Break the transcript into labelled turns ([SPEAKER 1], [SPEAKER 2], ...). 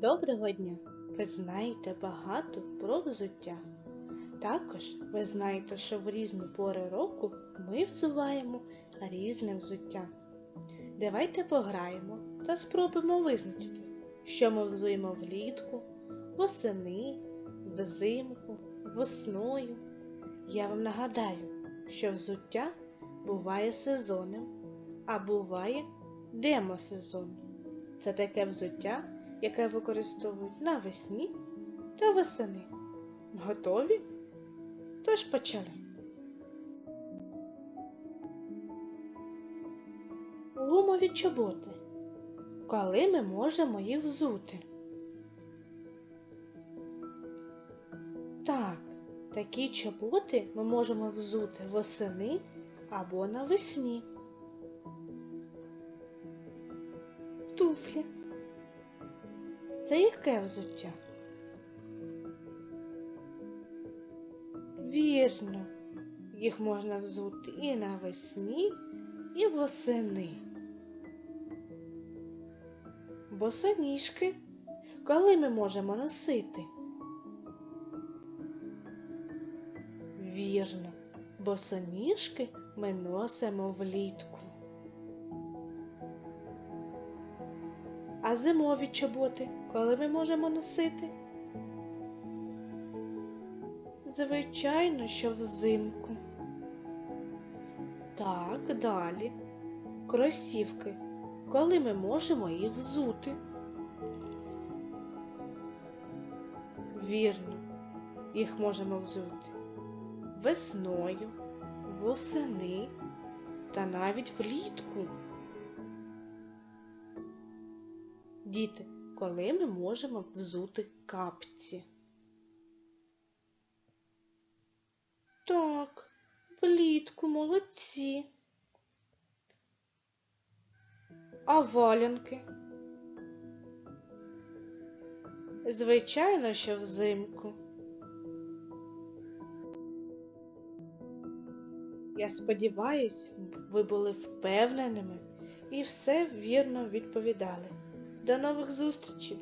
[SPEAKER 1] Доброго дня! Ви знаєте багато про взуття. Також ви знаєте, що в різні пори року ми взуваємо різне взуття. Давайте пограємо та спробуємо визначити, що ми взуємо влітку, восени, взимку, весною. Я вам нагадаю, що взуття буває сезонним, а буває демосезонним. Це таке взуття, яке використовують навесні та восени. Готові? Тож почали. Гумові чоботи. Коли ми можемо їх взути? Так, такі чоботи ми можемо взути восени або навесні. Туфлі. Це яке взуття? Вірно, їх можна взути і навесні, і восени. Босоніжки. Коли ми можемо носити? Вірно, босоніжки ми носимо влітку. А зимові чоботи, коли ми можемо носити? Звичайно, що взимку. Так, далі. Кросівки. Коли ми можемо їх взути? Вірно, їх можемо взути весною, восени та навіть влітку. Діти, коли ми можемо взути капці? Так, влітку молодці. А валянки? Звичайно, що взимку. Я сподіваюсь, ви були впевненими і все вірно відповідали. До нових зустрічей!